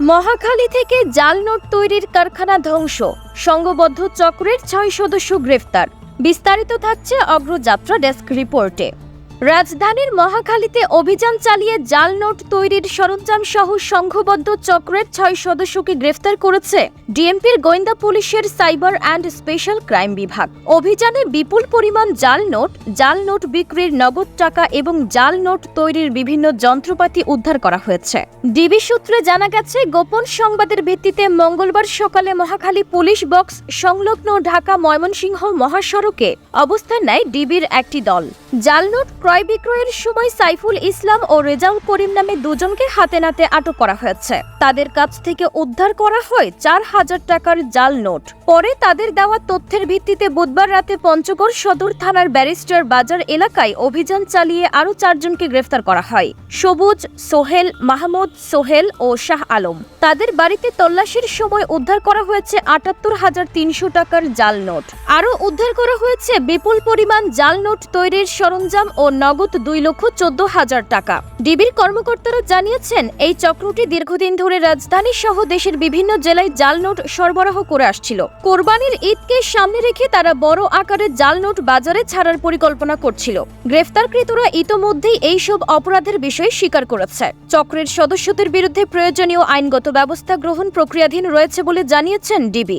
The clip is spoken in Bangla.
মহাখালী থেকে জাল নোট তৈরির কারখানা ধ্বংস। সংঘবদ্ধ চক্রের ছয় সদস্য গ্রেফতার। বিস্তারিত থাকছে অগ্রযাত্রা ডেস্ক রিপোর্টে। রাজধানীর মহাখালীতে অভিযান চালিয়ে জাল নোট তৈরির সরঞ্জাম সহ সংঘবদ্ধ চক্রের ছয় সদস্যকে গ্রেফতার করেছে ডিএমপির গোয়েন্দা পুলিশের সাইবার অ্যান্ড স্পেশাল ক্রাইম বিভাগ। অভিযানে বিপুল পরিমাণ জাল নোট জাল নোট বিক্রির নগদ টাকা এবং জাল নোট তৈরির বিভিন্ন যন্ত্রপাতি উদ্ধার করা হয়েছে। ডিবি সূত্রে জানা গেছে, গোপন সংবাদের ভিত্তিতে মঙ্গলবার সকালে মহাখালী পুলিশ বক্স সংলগ্ন ঢাকা ময়মনসিংহ মহাসড়কে অবস্থান নেয় ডিবির একটি দল। জাল নোট ক্রয় বিক্রয়ের সময় সাইফুল ইসলাম ও রেজাউল করিম নামে দুজনকে হাতে নাতে আটক করা হয়েছে। তাদের কাছ থেকে উদ্ধার করা হয় চার হাজার টাকার জাল নোট। পরে তাদের দেওয়া তথ্যের ভিত্তিতে বুধবার রাতে পঞ্চগড় সদর থানার ব্যারিস্টার বাজার এলাকায় অভিযান চালিয়ে আরও চারজনকে গ্রেফতার করা হয়। সবুজ, সোহেল, মাহমুদ, সোহেল ও শাহ আলম। তাদের বাড়িতে তল্লাশির সময় উদ্ধার করা হয়েছে আটাত্তর হাজার তিনশো টাকার জাল নোট। আরও উদ্ধার করা হয়েছে বিপুল পরিমাণ জাল নোট তৈরির সরঞ্জাম ও নগদ দুই লক্ষ চোদ্দ হাজার টাকা। ডিবির কর্মকর্তারা জানিয়েছেন, এই চক্রটি দীর্ঘদিন ধরে রাজধানী সহ দেশের বিভিন্ন জেলায় জাল নোট সরবরাহ করে আসছিল। কোরবানির ঈদকে সামনে রেখে তারা বড় আকারের জাল নোট বাজারে ছাড়ার পরিকল্পনা করছিল। গ্রেফতারকৃতরা ইতোমধ্যেই এইসব অপরাধের বিষয়ে স্বীকার করেছে। চক্রের সদস্যদের বিরুদ্ধে প্রয়োজনীয় আইনগত ব্যবস্থা গ্রহণ প্রক্রিয়াধীন রয়েছে বলে জানিয়েছেন ডিবি।